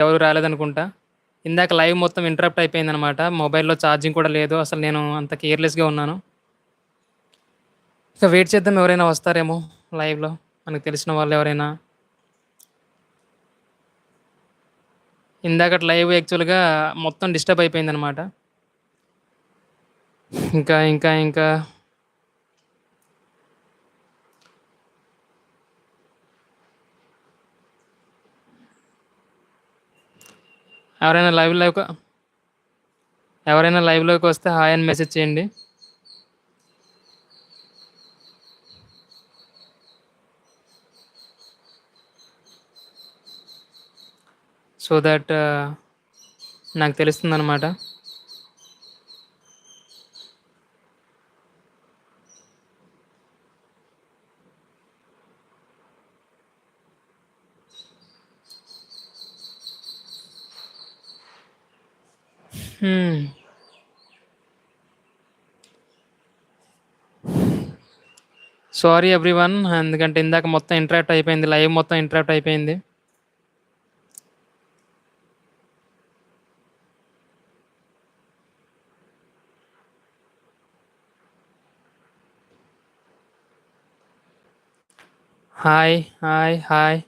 ఎవరు రాలేదనుకుంటా. ఇందాక లైవ్ మొత్తం ఇంటరప్ట్ అయిపోయిందనమాట. మొబైల్‌లో ఛార్జింగ్ కూడా లేదు. అసలు నేను అంత కేర్‌లెస్‌గా ఉన్నాను. ఇక వెయిట్ చేద్దాం ఎవరైనా వస్తారేమో లైవ్‌లో. మనకు తెలిసిన వాళ్ళు ఎవరైనా. ఇందాక లైవ్ యాక్చువల్‌గా మొత్తం డిస్టర్బ్ అయిపోయింది అనమాట ఇంకా, ఇంకా, ఇంకా ఎవరైనా లైవ్ లైవ్ ఎవరైనా లైవ్‌లోకి వస్తే హాయ్ అని మెసేజ్ చేయండి. సో దట్ uh, నాకు తెలుస్తుంది అనమాట హ్మ్. Sorry everyone. ఎందుకంటే ఇందాక మొత్తం ఇంటరాక్ట్ అయిపోయింది. లైవ్ మొత్తం ఇంటరాక్ట్ అయిపోయింది. హాయ్. హాయ్. హాయ్.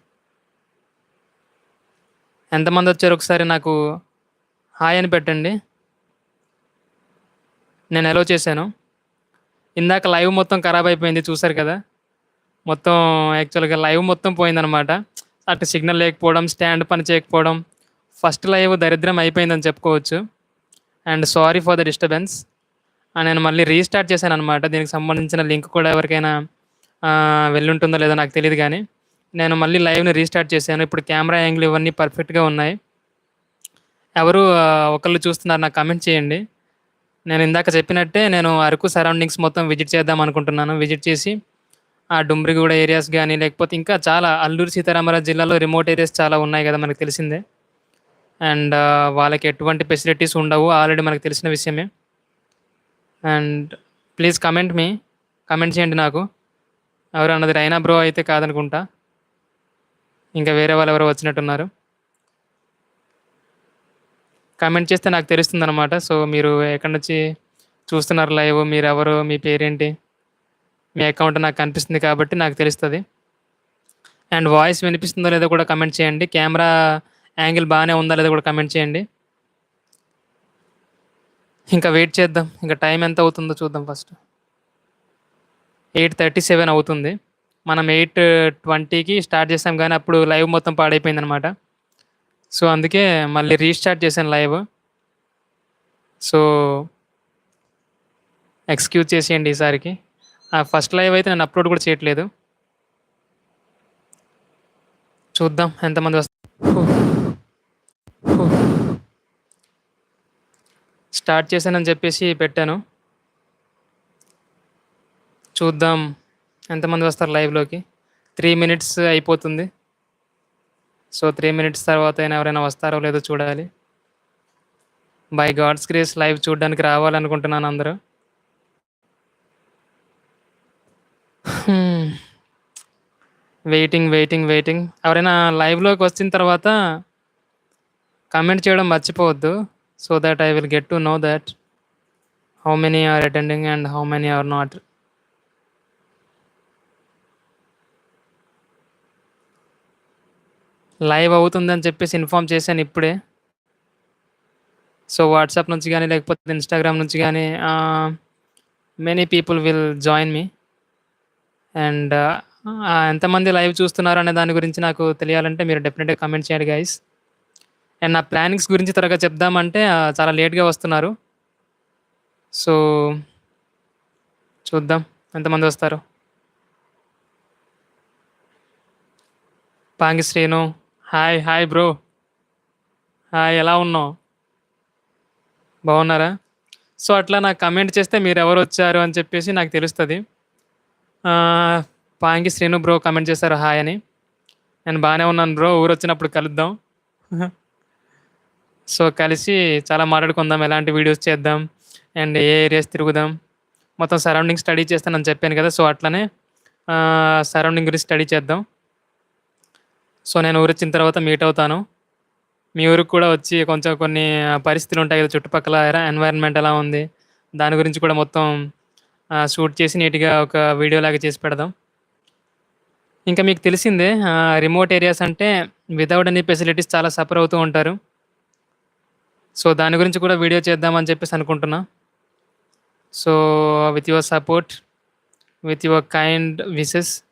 ఎంతమందొచ్చారో ఒకసారి నాకు హాయ్ అని పెట్టండి. నేను ఎలో చేశాను. ఇందాక లైవ్ మొత్తం ఖరాబ్ అయిపోయింది చూసారు కదా! మొత్తం యాక్చువల్‌గా లైవ్ మొత్తం పోయిందనమాట. అటు సిగ్నల్ లేకపోవడం, స్టాండ్ పని చేయకపోవడం. ఫస్ట్ లైవ్ దరిద్రం అయిపోయిందని చెప్పుకోవచ్చు. And sorry for the disturbance. నేను మళ్ళీ రీస్టార్ట్ చేశాను అనమాట దీనికి సంబంధించిన లింక్ కూడా ఎవరికైనా వెళ్ళుంటుందో లేదో నాకు తెలియదు కానీ నేను మళ్ళీ లైవ్‌ని రీస్టార్ట్ చేశాను. ఇప్పుడు కెమెరా యాంగిల్ ఇవన్నీ పర్ఫెక్ట్‌గా ఉన్నాయి. ఎవరు ఒకళ్ళు చూస్తున్నారు నాకు కామెంట్ చేయండి. నేను ఇందాక చెప్పినట్టే నేను అరకు సరౌండింగ్స్ మొత్తం విజిట్ చేద్దాం అనుకుంటున్నాను. విజిట్ చేసి ఆ డుమ్రిగూడ ఏరియాస్ కానీ లేకపోతే ఇంకా చాలా అల్లూరి సీతారామరాజు జిల్లాలో రిమోట్ ఏరియాస్ చాలా ఉన్నాయి కదా మనకు తెలిసిందే. అండ్ వాళ్ళకి ఎటువంటి ఫెసిలిటీస్ ఉండవు. ఆల్రెడీ మనకు తెలిసిన విషయమే. And please comment me. Comment చేయండి నాకు. ఎవరు అన్నది రైనా బ్రో అయితే కాదనుకుంటా. ఇంకా వేరే వాళ్ళు ఎవరు వచ్చినట్టున్నారు. కమెంట్ చేస్తే నాకు తెలుస్తుంది అనమాట సో, మీరు ఎక్కడి నుంచి చూస్తున్నారు లైవ్, మీరు ఎవరు మీ పేరేంటి? మీ అకౌంట్ నాకు కనిపిస్తుంది కాబట్టి నాకు తెలుస్తుంది అండ్ వాయిస్ వినిపిస్తుందో లేదో కూడా కమెంట్ చేయండి. కెమెరా యాంగిల్ బాగానే ఉందా లేదో కూడా కమెంట్ చేయండి. ఇంకా వెయిట్ చేద్దాం. ఇంకా టైం ఎంత అవుతుందో చూద్దాం ఫస్ట్. 8:37 అవుతుంది. మనం 8:20కి స్టార్ట్ చేసాం కానీ అప్పుడు లైవ్ మొత్తం పాడైపోయింది అనమాట సో, అందుకే మళ్ళీ రీస్టార్ట్ చేశాను లైవ్. సో ఎక్స్‌క్యూజ్ చేసేయండి ఈసారికి. ఆ ఫస్ట్ లైవ్ అయితే నేను అప్‌లోడ్ కూడా చేయట్లేదు. చూద్దాం ఎంతమంది వస్తారు స్టార్ట్ చేశానని చెప్పేసి పెట్టాను. చూద్దాం ఎంతమంది వస్తారు లైవ్‌లోకి. త్రీ మినిట్స్ అయిపోతుంది. సో, త్రీ మినిట్స్ తర్వాత అయినా ఎవరైనా వస్తారో లేదో చూడాలి. బై గాడ్స్ గ్రేస్ లైవ్ చూడడానికి రావాలనుకుంటున్నాను అందరూ. Waiting, waiting, waiting. ఎవరైనా లైవ్‌లోకి వచ్చిన తర్వాత కమెంట్ చేయడం మర్చిపోవద్దు. So that I will get to know that how many are attending and how many are not. Live అవుతుందని చెప్పేసి ఇన్ఫార్మ్ చేశాను ఇప్పుడే. సో, వాట్సాప్ నుంచి కానీ లేకపోతే ఇన్‌స్టాగ్రామ్ నుంచి కానీ many people will join me. And ఎంతమంది లైవ్ చూస్తున్నారు అనే దాని గురించి నాకు తెలియాలంటే మీరు డెఫినెట్గా కామెంట్ చేయండి గైస్. అండ్ నా ప్లానింగ్స్ గురించి త్వరగా చెప్దామంటే చాలా లేట్‌గా వస్తున్నారు. సో చూద్దాం ఎంతమంది వస్తారు Pangi Srinu. Hi. Hi bro. Hi. ఎలా ఉన్నావు? బాగున్నారా? సో, అట్లా నాకు కమెంట్ చేస్తే మీరు ఎవరు వచ్చారు అని చెప్పేసి నాకు తెలుస్తుంది పాంగి శ్రీను బ్రో కమెంట్ చేశారు హాయ్ అని. నేను బాగానే ఉన్నాను బ్రో. ఊరు వచ్చినప్పుడు కలుద్దాం. సో, కలిసి చాలా మాట్లాడుకుందాం. ఎలాంటి వీడియోస్ చేద్దాం. అండ్ ఏ ఏరియాస్ తిరుగుదాం. మొత్తం సరౌండింగ్ స్టడీ చేస్తానని చెప్పాను కదా! సో, అట్లనే సరౌండింగ్ గురించి స్టడీ చేద్దాం. సో, నేను ఊరొచ్చిన తర్వాత మీట్ అవుతాను. మీ ఊరికి కూడా వచ్చి కొంచెం కొన్ని పరిస్థితులు ఉంటాయి కదా చుట్టుపక్కల ఎన్వైరన్మెంట్ ఎలా ఉంది? దాని గురించి కూడా మొత్తం షూట్ చేసి నీట్గా ఒక వీడియో లాగా చేసి పెడదాం. ఇంకా మీకు తెలిసిందే రిమోట్ ఏరియాస్ అంటే వితౌట్ ఎనీ ఫెసిలిటీస్ చాలా సఫర్ అవుతూ ఉంటారు. సో దాని గురించి కూడా వీడియో చేద్దామని చెప్పేసి అనుకుంటున్నా. So with your support with your kind wishes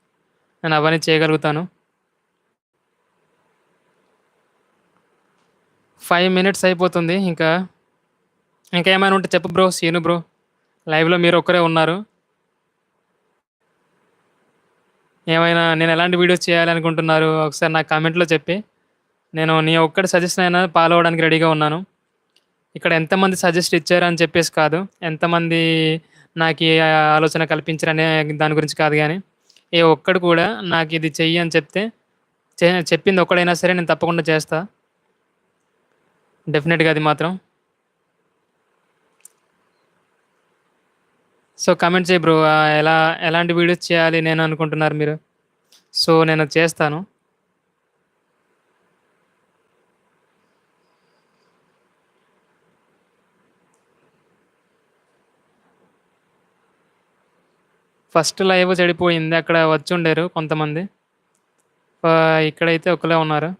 నేను అవన్నీ చేయగలుగుతాను. ఫైవ్ మినిట్స్ అయిపోతుంది. ఇంకా ఇంకా ఏమైనా ఉంటే చెప్పు బ్రో సీను బ్రో. లైవ్లో మీరు ఒక్కరే ఉన్నారు. ఏమైనా నేను ఎలాంటి వీడియోస్ చేయాలనుకుంటున్నారు? ఒకసారి నా కామెంట్లో చెప్పి. నేను నీ ఒక్కటి సజెషన్ అయినా ఫాలో అవ్వడానికి రెడీగా ఉన్నాను. ఇక్కడ ఎంతమంది సజెస్ట్ ఇచ్చారు అని చెప్పేసి కాదు. ఎంతమంది నాకు ఏ ఆలోచన కల్పించారనే దాని గురించి కాదు కానీ ఏ ఒక్కడు కూడా నాకు ఇది చెయ్యి అని చెప్తే చే- చెప్పింది ఒక్కడైనా సరే నేను తప్పకుండా చేస్తా. డెఫినెట్గా అది మాత్రం. సో కమెంట్ చేయి బ్రో ఎలా ఎలాంటి వీడియోస్ చేయాలి నేను అనుకుంటున్నారు మీరు? సో నేను చేస్తాను. ఫస్ట్ లైవ్ చెడిపోయింది. అక్కడ వచ్చి ఉండేరు కొంతమంది. ఇక్కడైతే ఒకలే ఉన్నారు.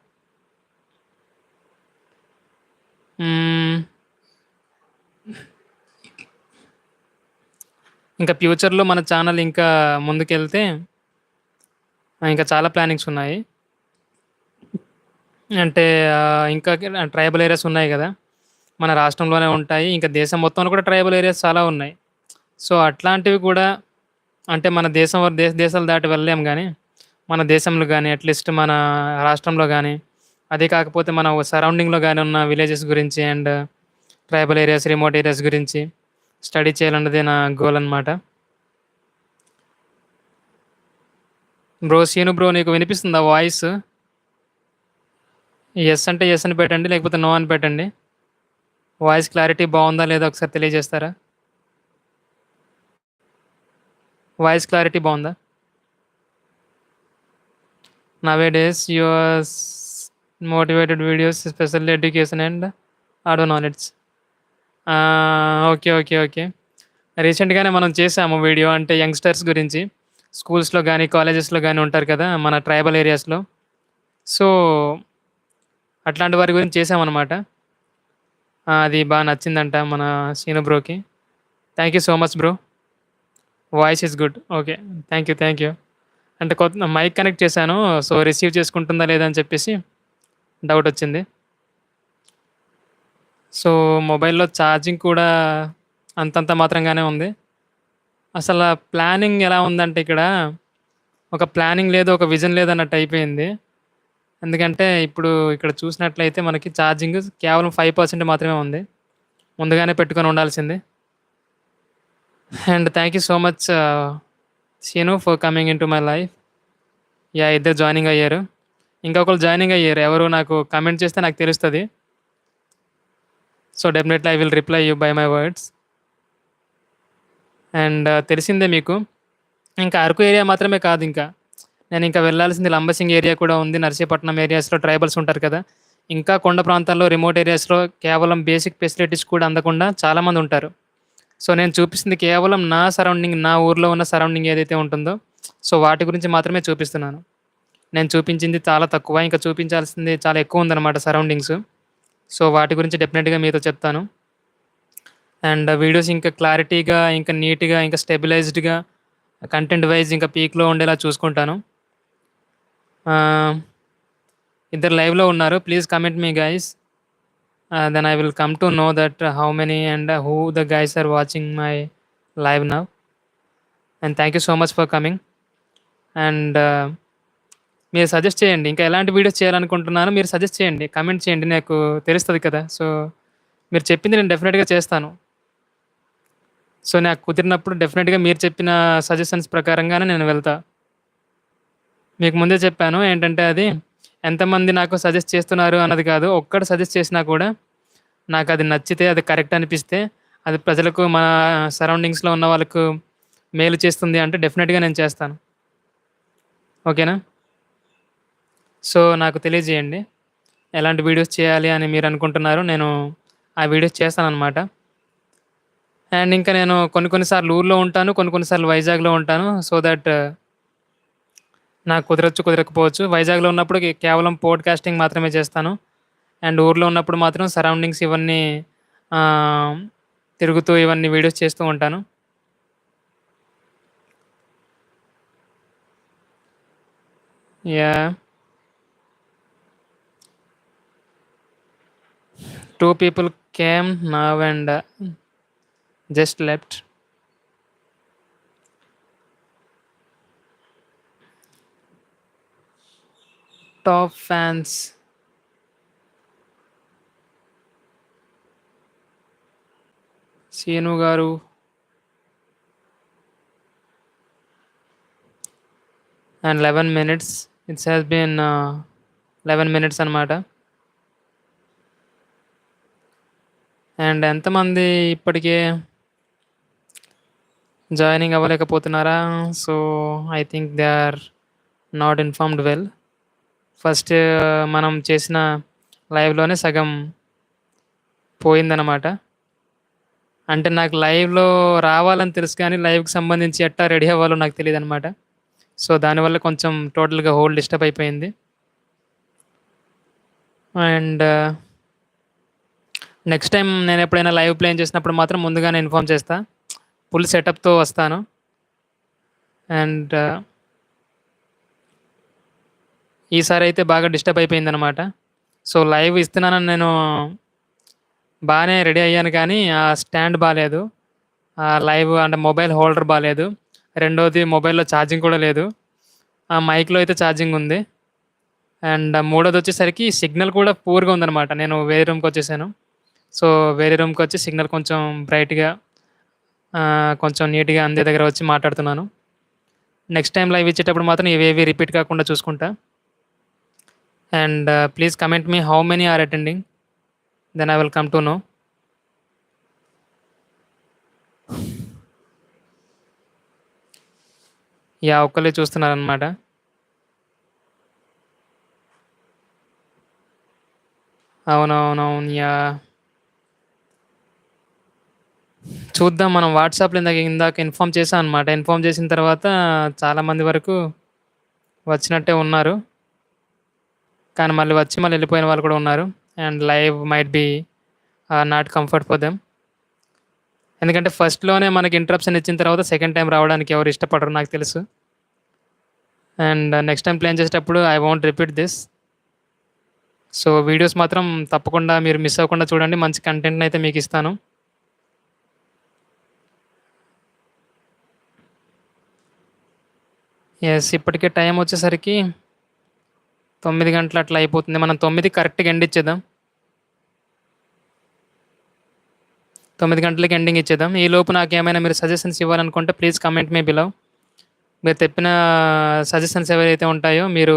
ఇంకా ఫ్యూచర్లో మన ఛానల్ ఇంకా ముందుకెళ్తే ఇంకా చాలా ప్లానింగ్స్ ఉన్నాయి. అంటే ఇంకా ట్రైబల్ ఏరియాస్ ఉన్నాయి కదా. మన రాష్ట్రంలోనే ఉంటాయి. ఇంకా దేశం మొత్తంలో కూడా ట్రైబల్ ఏరియాస్ చాలా ఉన్నాయి. సో అట్లాంటివి కూడా అంటే మన దేశం దేశ దేశాలు దాటి వెళ్ళలేం కానీ మన దేశంలో కానీ అట్లీస్ట్ మన రాష్ట్రంలో కానీ అదే కాకపోతే మన సరౌండింగ్లో కానీ ఉన్న విలేజెస్ గురించి and tribal areas remote areas గురించి స్టడీ చేయాలన్నదే నా గోల్ అనమాట బ్రో సీను బ్రో నీకు వినిపిస్తుందా వాయిస్ ఎస్ అంటే ఎస్ అని పెట్టండి లేకపోతే నో అని పెట్టండి. వాయిస్ క్లారిటీ బాగుందా లేదా ఒకసారి తెలియజేస్తారా? వాయిస్ క్లారిటీ బాగుందా? Nowadays yours motivated videos special education and audio knowledge okay okay okay రీసెంట్గానే మనం చేసాము వీడియో అంటే యంగ్స్టర్స్ గురించి. స్కూల్స్లో కానీ కాలేజెస్లో కానీ ఉంటారు కదా మన ట్రైబల్ ఏరియాస్లో సో అట్లాంటి వారి గురించి చేసామన్నమాట. అది బాగా నచ్చిందంట మన Seenu బ్రోకి. Thank you so much bro voice is good okay thank you thank you అంటే కొత్త మైక్ కనెక్ట్ చేశాను. సో రిసీవ్ చేసుకుంటుందా లేదా అని చెప్పేసి. డౌట్ వచ్చింది. సో మొబైల్లో ఛార్జింగ్ కూడా అంతంత మాత్రంగానే ఉంది. అసలు ప్లానింగ్ ఎలా ఉందంటే ఇక్కడ ఒక ప్లానింగ్ లేదు ఒక విజన్ లేదు అన్నట్టు అయిపోయింది. ఎందుకంటే ఇప్పుడు ఇక్కడ చూసినట్లయితే మనకి ఛార్జింగ్ కేవలం ఫైవ్ పర్సెంట్ మాత్రమే ఉంది. ముందుగానే పెట్టుకొని ఉండాల్సింది. And thank you so much Seenu for coming in to my life. Yeah ఇద్దరు జాయినింగ్ అయ్యారు. ఇంకొకరు జాయినింగ్ అయ్యారు. ఎవరు నాకు కమెంట్ చేస్తే నాకు తెలుస్తుంది. So definitely I will reply you by my words and తెలిసిందే మీకు. ఇంకా అరకు ఏరియా మాత్రమే కాదు ఇంకా. నేను ఇంకా వెళ్ళాల్సింది లంబసింగ్ ఏరియా కూడా ఉంది. నర్సీపట్నం ఏరియాస్లో ట్రైబల్స్ ఉంటారు కదా. ఇంకా కొండ ప్రాంతాల్లో రిమోట్ ఏరియాస్లో కేవలం బేసిక్ ఫెసిలిటీస్ కూడా అందకుండా చాలామంది ఉంటారు. సో నేను చూపిస్తుంది కేవలం నా సరౌండింగ్ నా ఊర్లో ఉన్న సరౌండింగ్ ఏదైతే ఉంటుందో సో వాటి గురించి మాత్రమే చూపిస్తున్నాను. నేను చూపించింది చాలా తక్కువ. ఇంకా చూపించాల్సింది చాలా ఎక్కువ ఉందన్నమాట సరౌండింగ్స్. సో వాటి గురించి డెఫినెట్గా మీతో చెప్తాను. అండ్ వీడియోస్ ఇంకా క్లారిటీగా ఇంకా నీట్గా ఇంకా స్టెబిలైజ్డ్గా కంటెంట్ వైజ్ ఇంకా పీక్లో ఉండేలా చూసుకుంటాను. ఇద్దరు లైవ్లో ఉన్నారు. Please comment me guys. Then I will come to know that how many and who the guys are watching my live now and thank you so much for coming and మీరు suggest చేయండి. ఇంకా ఎలాంటి videos చేయాలనుకుంటున్నానో మీరు suggest చేయండి. Comment చేయండి. నాకు తెలుస్తుంది కదా. సో మీరు చెప్పింది నేను డెఫినెట్గా చేస్తాను. సో నాకు కుదిరినప్పుడు డెఫినెట్గా మీరు చెప్పిన సజెషన్స్ ప్రకారంగానే నేను వెళ్తా. మీకు ముందే చెప్పాను. ఏంటంటే అది ఎంతమంది నాకు సజెస్ట్ చేస్తున్నారు అన్నది కాదు. ఒక్కడ సజెస్ట్ చేసినా కూడా నాకు అది నచ్చితే అది కరెక్ట్ అనిపిస్తే అది ప్రజలకు మన సరౌండింగ్స్లో ఉన్న వాళ్ళకు మేలు చేస్తుంది అంటే డెఫినెట్గా నేను చేస్తాను. ఓకేనా సో నాకు తెలియజేయండి. ఎలాంటి వీడియోస్ చేయాలి అని మీరు అనుకుంటున్నారు నేను ఆ వీడియోస్ చేస్తానన్నమాట. అండ్ ఇంకా నేను కొన్ని కొన్ని సార్లు ఊర్లో ఉంటాను కొన్ని కొన్ని సార్లు వైజాగ్లో ఉంటాను. సో దట్ నాకు కుదరచ్చు కుదరకపోవచ్చు. వైజాగ్లో ఉన్నప్పుడు కేవలం పోడ్కాస్టింగ్ మాత్రమే చేస్తాను. అండ్ ఊర్లో ఉన్నప్పుడు మాత్రం సరౌండింగ్స్ ఇవన్నీ తిరుగుతూ ఇవన్నీ వీడియోస్ చేస్తూ ఉంటాను. Yeah. two people came now and uh, just left. Top fans. Sienu Garu. And 11 minutes. It has been uh, 11 minutes and matter. And ఎంతమంది ఇప్పటికే joining అవ్వలేకపోతున్నారా? So I think they are not informed well first మనం చేసిన లైవ్లోనే సగం పోయిందనమాట అంటే నాకు లైవ్లో రావాలని తెలుసు కానీ లైవ్కి సంబంధించి ఎట్టా రెడీ అవ్వాలో నాకు తెలియదు అనమాట సో దానివల్ల కొంచెం టోటల్గా హోల్ డిస్టర్బ్ అయిపోయింది. అండ్ నెక్స్ట్ టైం నేను ఎప్పుడైనా లైవ్ ప్లేన్ చేసినప్పుడు మాత్రం ముందుగానే ఇన్ఫామ్ చేస్తా. ఫుల్ సెటప్తో వస్తాను. అండ్ uh, ఈసారి అయితే బాగా డిస్టర్బ్ అయిపోయింది అనమాట సో లైవ్ ఇస్తున్నానని నేను బాగానే రెడీ అయ్యాను కానీ ఆ స్టాండ్ బాగాలేదు ఆ లైవ్ అంటే మొబైల్ హోల్డర్ బాగాలేదు రెండోది మొబైల్లో ఛార్జింగ్ కూడా లేదు. ఆ మైక్లో అయితే ఛార్జింగ్ ఉంది. అండ్ uh, మూడోది వచ్చేసరికి సిగ్నల్ కూడా పూర్గా ఉందన్నమాట. నేను వేరే రూమ్కి వచ్చేసాను. సో వేరే రూమ్కి వచ్చి సిగ్నల్ కొంచెం బ్రైట్గా కొంచెం నీట్గా అందే దగ్గర వచ్చి మాట్లాడుతున్నాను. నెక్స్ట్ టైం లైవ్ ఇచ్చేటప్పుడు మాత్రం ఇవేవి రిపీట్ కాకుండా చూసుకుంటా. And please comment me how many are attending. Then I will come to know. Yeah ఒక్కళ్ళే చూస్తున్నారనమాట అవునవునవును యా. చూద్దాం. మనం వాట్సాప్లో ఇందాక ఇందాక ఇన్ఫామ్ చేసాం అనమాట ఇన్ఫామ్ చేసిన తర్వాత చాలామంది వరకు వచ్చినట్టే ఉన్నారు. కానీ మళ్ళీ వచ్చి మళ్ళీ వెళ్ళిపోయిన వాళ్ళు కూడా ఉన్నారు. And live might be not comfort for them ఎందుకంటే ఫస్ట్లోనే మనకి ఇంటరప్షన్ ఇచ్చిన తర్వాత సెకండ్ టైం రావడానికి ఎవరు ఇష్టపడరు నాకు తెలుసు. అండ్ నెక్స్ట్ టైం ప్లాన్ చేసేటప్పుడు I want repeat this so videos మాత్రం తప్పకుండా మీరు మిస్ అవ్వకుండా చూడండి. మంచి కంటెంట్ని అయితే మీకు ఇస్తాను. ఎస్ ఇప్పటికే టైం వచ్చేసరికి తొమ్మిది గంటలు అట్లా అయిపోతుంది. మనం తొమ్మిది కరెక్ట్గా ఎండ్ ఇచ్చేద్దాం. తొమ్మిది గంటలకి ఎండింగ్ ఇచ్చేద్దాం. ఈ లోపు నాకు ఏమైనా మీరు సజెషన్స్ ఇవ్వాలనుకుంటే ప్లీజ్ కమెంట్ మీ బిలో మీరు చెప్పిన సజెషన్స్ ఏవైతే ఉంటాయో మీరు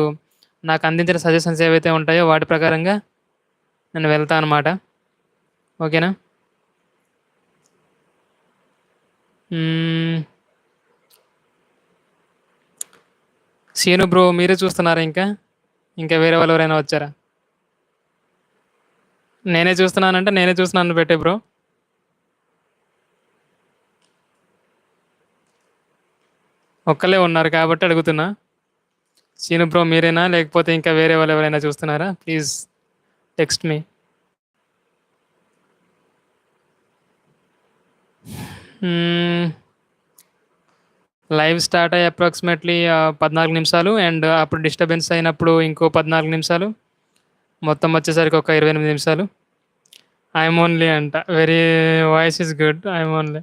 నాకు అందించిన సజెషన్స్ ఏవైతే ఉంటాయో వాటి ప్రకారంగా నేను వెళ్తాను అనమాట ఓకేనా hmm. సీను బ్రో మీరే చూస్తున్నారా ఇంకా? ఇంకా వేరే వాళ్ళు ఎవరైనా వచ్చారా? నేనే చూస్తున్నానంటే నేనే చూస్తున్నాను పెట్టే బ్రో. ఒక్కలే ఉన్నారు కాబట్టి అడుగుతున్నా. సీను బ్రో మీరేనా? లేకపోతే ఇంకా వేరే వాళ్ళు ఎవరైనా చూస్తున్నారా? Please text me live start అయ్యి అప్రాక్సిమేట్లీ పద్నాలుగు నిమిషాలు అండ్ అప్పుడు డిస్టర్బెన్స్ అయినప్పుడు ఇంకో పద్నాలుగు నిమిషాలు. మొత్తం వచ్చేసరికి ఒక ఇరవై ఎనిమిది నిమిషాలు. ఐఎమ్ ఓన్లీ అంట. Very voice is good I'm only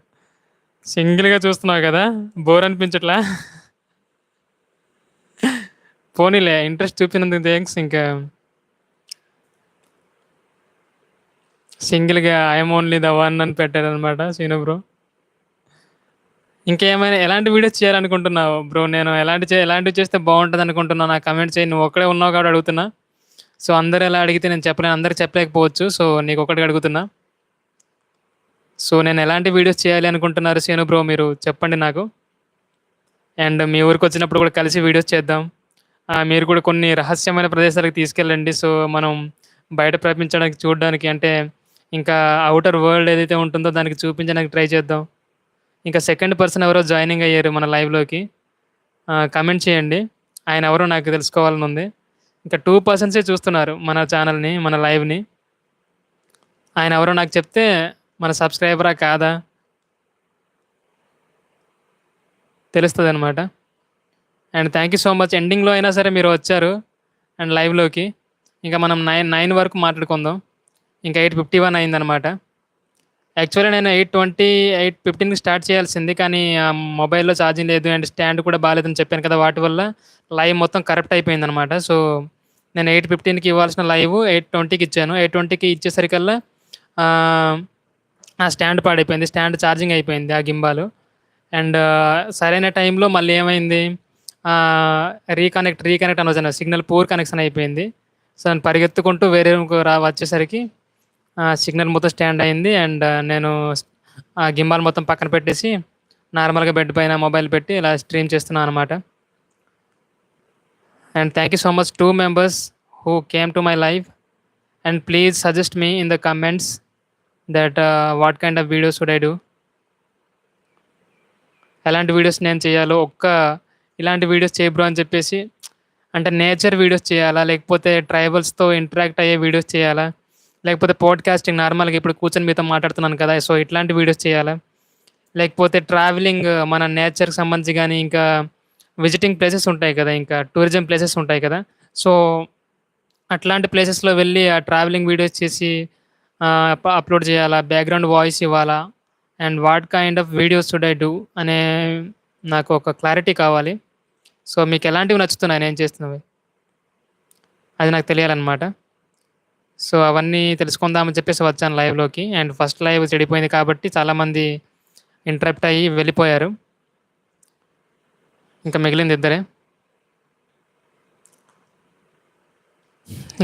సింగిల్గా చూస్తున్నావు కదా? బోర్ అనిపించట్లా? పోనీలే ఇంట్రెస్ట్ చూపినందుకు థ్యాంక్స్ ఇంకా సింగిల్గా ఐఎమ్ ఓన్లీ ద వన్ అని పెట్టారనమాట సీను బ్రో ఇంకేమైనా ఎలాంటి వీడియోస్ చేయాలనుకుంటున్నావు బ్రో? నేను ఎలాంటి చే ఎలాంటివి చేస్తే బాగుంటుంది అనుకుంటున్నా నాకు కమెంట్ చేయి. నువ్వు ఒక్కడే ఉన్నావు కాబట్టి అడుగుతున్నా. సో అందరు ఎలా అడిగితే నేను చెప్పలేను అందరు చెప్పలేకపోవచ్చు. సో నీకు ఒకటి అడుగుతున్నా. సో నేను ఎలాంటి వీడియోస్ చేయాలి అనుకుంటున్నారు సేను బ్రో మీరు? చెప్పండి నాకు. అండ్ మీ ఊరికి వచ్చినప్పుడు కూడా కలిసి వీడియోస్ చేద్దాం. మీరు కూడా కొన్ని రహస్యమైన ప్రదేశాలకు తీసుకెళ్ళండి. సో మనం బయట ప్రపంచడానికి చూడడానికి అంటే ఇంకా అవుటర్ వరల్డ్ ఏదైతే ఉంటుందో దానికి చూపించడానికి ట్రై చేద్దాం. ఇంకా సెకండ్ పర్సన్ ఎవరో జాయినింగ్ అయ్యారు మన లైవ్‌లోకి. కమెంట్ చేయండి. ఆయన ఎవరో నాకు తెలుసుకోవాలని ఉంది. ఇంకా టూ పర్సన్సే చూస్తున్నారు మన ఛానల్ని మన లైవ్‌ని. ఆయన ఎవరో నాకు చెప్తే మన సబ్‌స్క్రైబరా? కాదా? తెలుస్తుంది అనమాట and thank you so much. ఎండింగ్‌లో అయినా సరే మీరు వచ్చారు. అండ్ లైవ్‌లోకి. ఇంకా మనం 9, 9 వరకు మాట్లాడుకుందాం. ఇంకా 8:51 అయిందనమాట. యాక్చువల్లీ నేను 8:20, 8:15కి స్టార్ట్ చేయాల్సింది. కానీ మొబైల్‌లో ఛార్జింగ్ లేదు అండ్ స్టాండ్ కూడా బాగాలేదని చెప్పాను కదా! వాటి వల్ల లైవ్ మొత్తం కరప్ట్ అయిపోయిందనమాట. సో, నేను 8:15కి ఇవ్వాల్సిన లైవ్ 8:20కి ఇచ్చాను. 8:20కి ఇచ్చేసరికల్లా ఆ స్టాండ్ పాడైపోయింది. స్టాండ్ ఛార్జింగ్ అయిపోయింది ఆ గింబాలు. అండ్ సరైన టైంలో మళ్ళీ ఏమైంది రీకనెక్ట్, రీకనెక్ట్ అని వచ్చాను. సిగ్నల్ పూర్ కనెక్షన్ అయిపోయింది. సో, నేను పరిగెత్తుకుంటూ వేరే రూమ్‌కి రా వచ్చేసరికి సిగ్నల్ మొత్తం స్టాండ్ అయింది. అండ్ నేను ఆ గింబాల్ మొత్తం పక్కన పెట్టేసి నార్మల్‌గా బెడ్ పైన మొబైల్ పెట్టి ఇలా స్ట్రీమ్ చేస్తున్నాను అనమాట. And thank you so much two members who came to my life and please suggest me in the comments that what kind of videos should I do? ఎలాంటి వీడియోస్ నేను చేయాలో ఒక్క ఇలాంటి వీడియోస్ చేయబ్రో అని చెప్పేసి అంటే నేచర్ వీడియోస్ చేయాలా? లేకపోతే ట్రైబల్స్‌తో ఇంటరాక్ట్ అయ్యే వీడియోస్ చేయాలా? లేకపోతే పాడ్‌కాస్టింగ్ నార్మల్‌గా ఇప్పుడు కూర్చొని మీతో మాట్లాడుతున్నాను కదా! సో, ఇట్లాంటి వీడియోస్ చేయాలి లేకపోతే ట్రావెలింగ్ మన నేచర్‌కి సంబంధించి కానీ ఇంకా విజిటింగ్ ప్లేసెస్ ఉంటాయి కదా! ఇంకా టూరిజం ప్లేసెస్ ఉంటాయి కదా! సో, అట్లాంటి ప్లేసెస్‌లో వెళ్ళి ఆ ట్రావెలింగ్ వీడియోస్ చేసి అప్‌లోడ్ చేయాలా? బ్యాక్‌గ్రౌండ్ వాయిస్ ఇవ్వాలా? And what kind of videos should I do? అనే నాకు ఒక క్లారిటీ కావాలి. సో, మీకు ఎలాంటివి నచ్చుతున్నాయి నేను చేస్తున్నవి? అది నాకు తెలియాలన్నమాట సో, అవన్నీ తెలుసుకుందామని చెప్పేసి వచ్చాను లైవ్‌లోకి. అండ్ ఫస్ట్ లైవ్ చెడిపోయింది కాబట్టి చాలామంది ఇంటరప్ట్ అయ్యి వెళ్ళిపోయారు. ఇంకా మిగిలింది ఇద్దరే.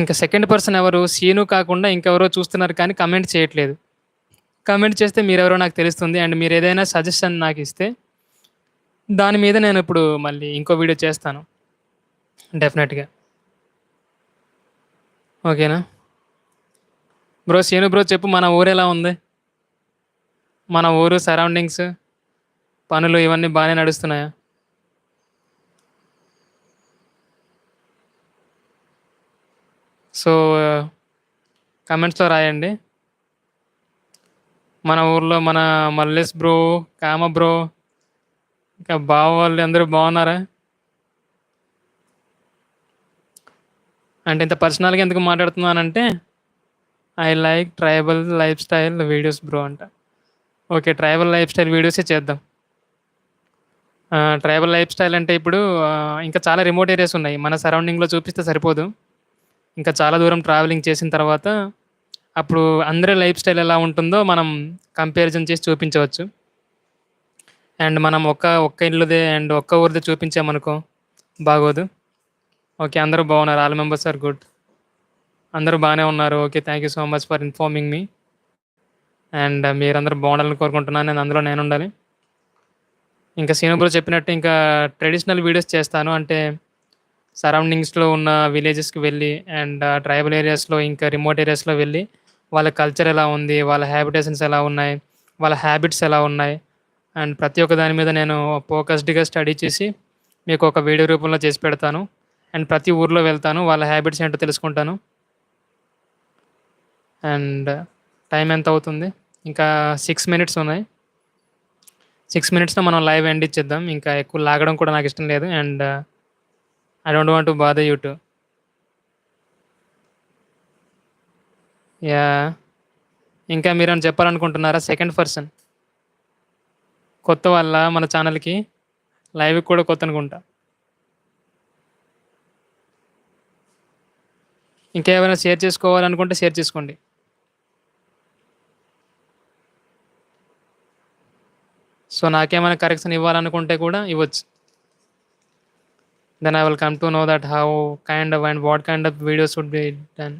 ఇంకా సెకండ్ పర్సన్ ఎవరు? సీను కాకుండా ఇంకెవరో చూస్తున్నారు కానీ కమెంట్ చేయట్లేదు. కమెంట్ చేస్తే మీరెవరో నాకు తెలుస్తుంది. అండ్ మీరు ఏదైనా సజెషన్ నాకు ఇస్తే దాని మీద నేను ఇప్పుడు మళ్ళీ ఇంకో వీడియో చేస్తాను. డెఫినెట్‌గా. ఓకేనా? బ్రో శేను బ్రో చెప్పు మన ఊరు ఎలా ఉంది? మన ఊరు సరౌండింగ్స్, పనులు ఇవన్నీ బాగానే నడుస్తున్నాయా? సో, కమెంట్స్లో రాయండి. మన ఊర్లో మన మల్లేష్ బ్రో, కామ బ్రో, ఇంకా బావ వాళ్ళు అందరూ బాగున్నారా? అంటే ఇంత పర్సనల్‌గా ఎందుకు మాట్లాడుతున్నానంటే, I like tribal life style videos bro అంట. ఓకే. ట్రైబల్ లైఫ్ స్టైల్ వీడియోసే చేద్దాం. ట్రైబల్ లైఫ్ స్టైల్ అంటే ఇప్పుడు ఇంకా చాలా రిమోట్ ఏరియాస్ ఉన్నాయి. మన సరౌండింగ్‌లో చూపిస్తే సరిపోదు. ఇంకా చాలా దూరం ట్రావెలింగ్ చేసిన తర్వాత, అప్పుడు అందరి లైఫ్ స్టైల్ ఎలా ఉంటుందో మనం కంపారిజన్ చేసి చూపించవచ్చు. అండ్ మనం ఒక్క ఒక్క ఇల్లుదే అండ్ ఒక్క ఊరిదే చూపించామనుకో బాగోదు. ఓకే. అందరూ బాగున్నారు. All members are good. అందరూ బాగానే ఉన్నారు. Okay. Thank you so much for informing me. And మీరందరూ బాగుండాలని కోరుకుంటున్నాను. నేను అందులో నేనుండాలి. ఇంకా సీను బ్రో చెప్పినట్టు ఇంకా ట్రెడిషనల్ వీడియోస్ చేస్తాను. అంటే సరౌండింగ్స్‌లో ఉన్న విలేజెస్‌కి వెళ్ళి అండ్ ట్రైబల్ ఏరియాస్‌లో ఇంకా రిమోట్ ఏరియాస్‌లో వెళ్ళి వాళ్ళ కల్చర్ ఎలా ఉంది? వాళ్ళ హ్యాబిటేషన్స్ ఎలా ఉన్నాయి? వాళ్ళ హ్యాబిట్స్ ఎలా ఉన్నాయి? అండ్ ప్రతి ఒక్క దాని మీద నేను ఫోకస్డ్‌గా స్టడీ చేసి మీకు ఒక వీడియో రూపంలో చేసి పెడతాను. అండ్ ప్రతి ఊర్లో వెళ్తాను. వాళ్ళ హ్యాబిట్స్ ఏంటో తెలుసుకుంటాను. అండ్ టైం ఎంత అవుతుంది? ఇంకా సిక్స్ మినిట్స్ ఉన్నాయి. సిక్స్ మినిట్స్‌లో మనం లైవ్ ఎండ్ ఇచ్చేద్దాం. ఇంకా ఎక్కువ లాగడం కూడా నాకు ఇష్టం లేదు. And I don't want to bother you to yeah ఇంకా మీరేమైనా చెప్పాలనుకుంటున్నారా? Second person. కొత్త వల్ల మన ఛానల్కి లైవ్‌కి కూడా కొత్త అనుకుంటాను ఇంకా ఇంకేమైనా షేర్ చేసుకోవాలనుకుంటే షేర్ చేసుకోండి. సో, నాకేమైనా కరెక్షన్ ఇవ్వాలనుకుంటే కూడా ఇవ్వచ్చు. Then I will come to know that how kind of and what kind of videos would be done.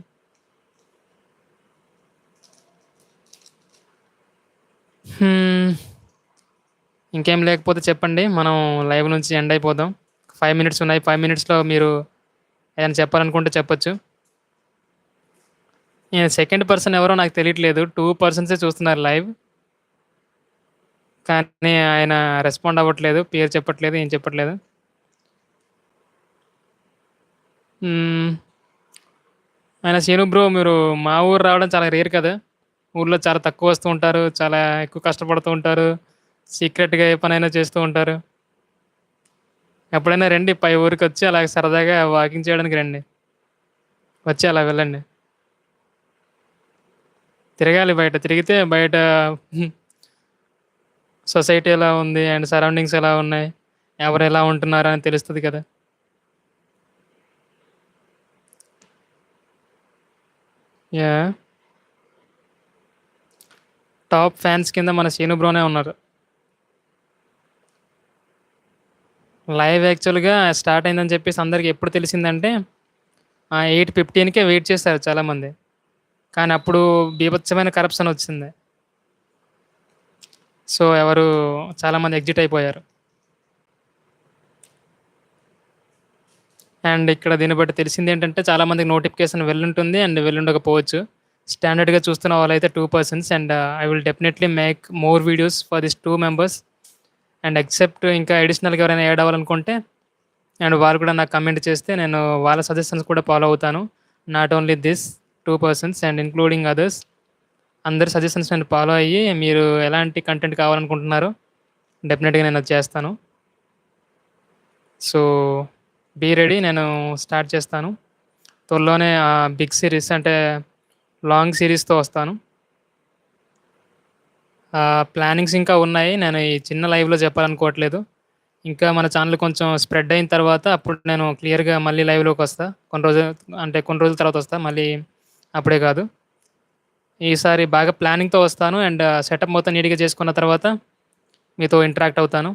ఇంకేం లేకపోతే చెప్పండి. మనం లైవ్ నుంచి ఎండ్ అయిపోదాం. ఫైవ్ మినిట్స్ ఉన్నాయి. ఫైవ్ మినిట్స్‌లో మీరు ఏదైనా చెప్పాలనుకుంటే చెప్పొచ్చు. నేను సెకండ్ పర్సన్ ఎవరో నాకు తెలియట్లేదు. టూ పర్సన్సే చూస్తున్నారు లైవ్. కానీ ఆయన రెస్పాండ్ అవ్వట్లేదు. పేరు చెప్పట్లేదు. ఏం చెప్పట్లేదు. ఆయన శేను బ్రో మీరు మా ఊరు రావడం చాలా రేర్ కదా! ఊర్లో చాలా తక్కువ వస్తూ ఉంటారు. చాలా ఎక్కువ కష్టపడుతూ ఉంటారు. సీక్రెట్‌గా ఏ పనైనా చేస్తూ ఉంటారు. ఎప్పుడైనా రండి పై ఊరికి వచ్చి అలాగే సరదాగా వాకింగ్ చేయడానికి రండి. వచ్చి అలా వెళ్ళండి. తిరగాలి బయట. తిరిగితే బయట సొసైటీ ఎలా ఉంది? అండ్ సరౌండింగ్స్ ఎలా ఉన్నాయి? ఎవరు ఎలా ఉంటున్నారు అని తెలుస్తుంది కదా! యా టాప్ ఫ్యాన్స్ కింద మన శీను బ్రోనే ఉన్నారు. లైవ్ యాక్చువల్‌గా స్టార్ట్ అయిందని చెప్పేసి అందరికి ఎప్పుడు తెలిసిందంటే ఎయిట్ ఫిఫ్టీన్కే వెయిట్ చేశారు చాలామంది. కానీ అప్పుడు బీభత్సమైన కరప్షన్ వచ్చింది. సో, ఎవరు చాలామంది ఎగ్జిట్ అయిపోయారు. అండ్ ఇక్కడ దీన్ని బట్టి తెలిసింది ఏంటంటే చాలామందికి నోటిఫికేషన్ వెళ్ళుంటుంది. అండ్ వెళ్ళుండకపోవచ్చు. స్టాండర్డ్‌గా చూస్తున్న వాళ్ళైతే two persons and I will definitely make more videos for this two members. And except ఇంకా అడిషనల్‌గా ఎవరైనా యాడ్ అవ్వాలనుకుంటే అండ్ వారు కూడా నాకు కమెంట్ చేస్తే నేను వాళ్ళ సజెషన్స్ కూడా ఫాలో అవుతాను. Not only this two persons and including others. అందరి సజెషన్స్ నేను ఫాలో అయ్యి మీరు ఎలాంటి కంటెంట్ కావాలనుకుంటున్నారో డెఫినెట్‌గా నేను అది చేస్తాను. సో, బీ రెడీ నేను స్టార్ట్ చేస్తాను. త్వరలోనే బిగ్ సిరీస్ అంటే లాంగ్ సిరీస్తో వస్తాను. ప్లానింగ్స్ ఇంకా ఉన్నాయి. నేను ఈ చిన్న లైవ్‌లో చెప్పాలనుకోవట్లేదు. ఇంకా మన ఛానల్ కొంచెం స్ప్రెడ్ అయిన తర్వాత అప్పుడు నేను క్లియర్‌గా మళ్ళీ లైవ్లోకి వస్తాను కొన్ని రోజులు అంటే కొన్ని రోజుల తర్వాత వస్తా. మళ్ళీ అప్పుడే కాదు. ఈసారి బాగా ప్లానింగ్‌తో వస్తాను. అండ్ సెటప్ మొత్తం నీట్‌గా చేసుకున్న తర్వాత మీతో ఇంటరాక్ట్ అవుతాను.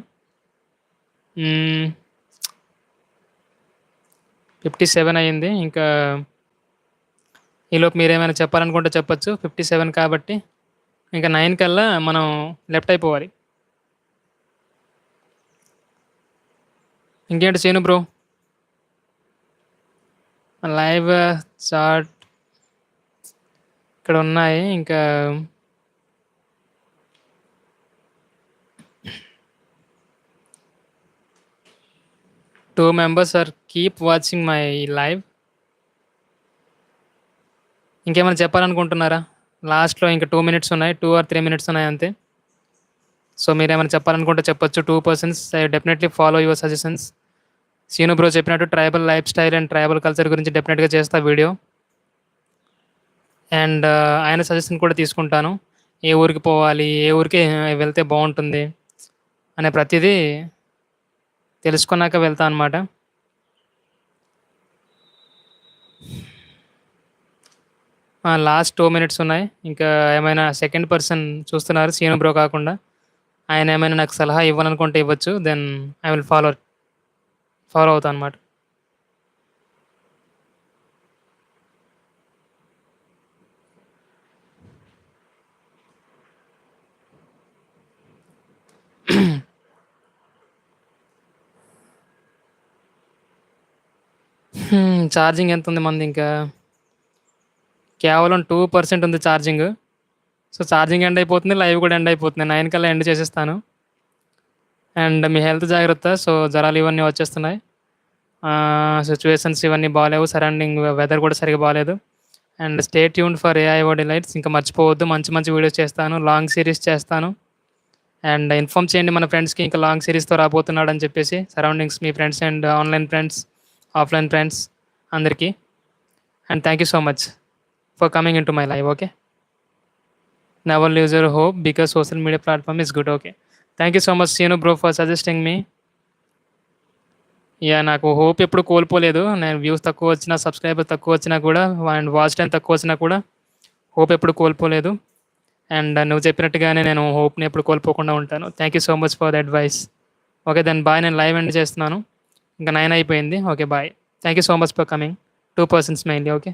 ఫిఫ్టీ సెవెన్ అయింది. ఇంకా ఈలోపు మీరేమైనా చెప్పాలనుకుంటే చెప్పచ్చు ఫిఫ్టీ సెవెన్ కాబట్టి ఇంకా నైన్ కల్లా మనం లెఫ్ట్ అయిపోవాలి. ఇంకేంటి శీను బ్రో? లైవ్ చాట్ ఇక్కడ ఉన్నాయి. ఇంకా two members are keep watching my live. ఇంకేమైనా చెప్పాలనుకుంటున్నారా? లాస్ట్‌లో ఇంకా టూ మినిట్స్ ఉన్నాయి. టూ ఆర్ త్రీ మినిట్స్ ఉన్నాయి అంతే. సో, మీరు ఏమైనా చెప్పాలనుకుంటే చెప్పొచ్చు. Two persons I definitely follow your suggestions. Seenu bro చెప్పినట్టు tribal life style and tribal culture గురించి డెఫినెట్‌గా చేస్తా వీడియో. అండ్ ఆయన సజెషన్ కూడా తీసుకుంటాను. ఏ ఊరికి పోవాలి? ఏ ఊరికి వెళ్తే బాగుంటుంది అనే ప్రతిదీ తెలుసుకున్నాక వెళ్తా అనమాట. లాస్ట్ టూ మినిట్స్ ఉన్నాయి. ఇంకా ఏమైనా సెకండ్ పర్సన్ చూస్తున్నారు సీను బ్రో కాకుండా. ఆయన ఏమైనా నాకు సలహా ఇవ్వాలనుకుంటే ఇవ్వచ్చు. Then I will follow follow అవుతా అనమాట. హ్మ్. ఎంత ఎంతుంది మనది ఇంకా? కేవలం 2% ఉంది ఛార్జింగ్. సో, ఛార్జింగ్ ఎండ్ అయిపోతుంది. లైవ్ కూడా ఎండ్ అయిపోతుంది. 9 కల్లా ఎండ్ చేసేస్తాను. అండ్ మీ హెల్త్ జాగ్రత్త. సో, జ్వరాలు ఇవన్నీ వచ్చేస్తున్నాయి. ఆహ్, సిట్యుయేషన్స్ ఇవన్నీ బాలేవు. సరౌండింగ్ వెదర్ కూడా సరిగ్గా బాలేదు. And stay tuned for AIO delights. ఇంకా మర్చిపోవద్దు. మంచి మంచి వీడియోస్ చేస్తాను. లాంగ్ సీరీస్ చేస్తాను. అండ్ ఇన్ఫార్మ్ చేయండి మన ఫ్రెండ్స్‌కి ఇంకా లాంగ్ సీరీస్‌తో రాబోతున్నాడని చెప్పేసి. Surroundings me friends and online friends, offline friends అందరికీ and thank you so much for coming in to my live. Okay. Never lose your hope because social media platform is good. Okay. Thank you so much Seenu bro for suggesting me. Yeah నాకు hope ఎప్పుడు కోల్పోలేదు. నేను views తక్కువ వచ్చినా, subscriber తక్కువ వచ్చినా కూడా and watch time తక్కువ వచ్చినా కూడా హోప్ ఎప్పుడు కోల్పోలేదు. అండ్ నువ్వు చెప్పినట్టుగానే నేను హోప్‌ని ఎప్పుడు కోల్పోకుండా ఉంటాను. Thank you so much for the advice. Okay. Then bye. నేను లైవ్ ఎండ్ చేస్తున్నాను. ఇంకా నైన్ అయిపోయింది. Okay. Bye. Thank you so much for coming. Two persons mainly. Okay.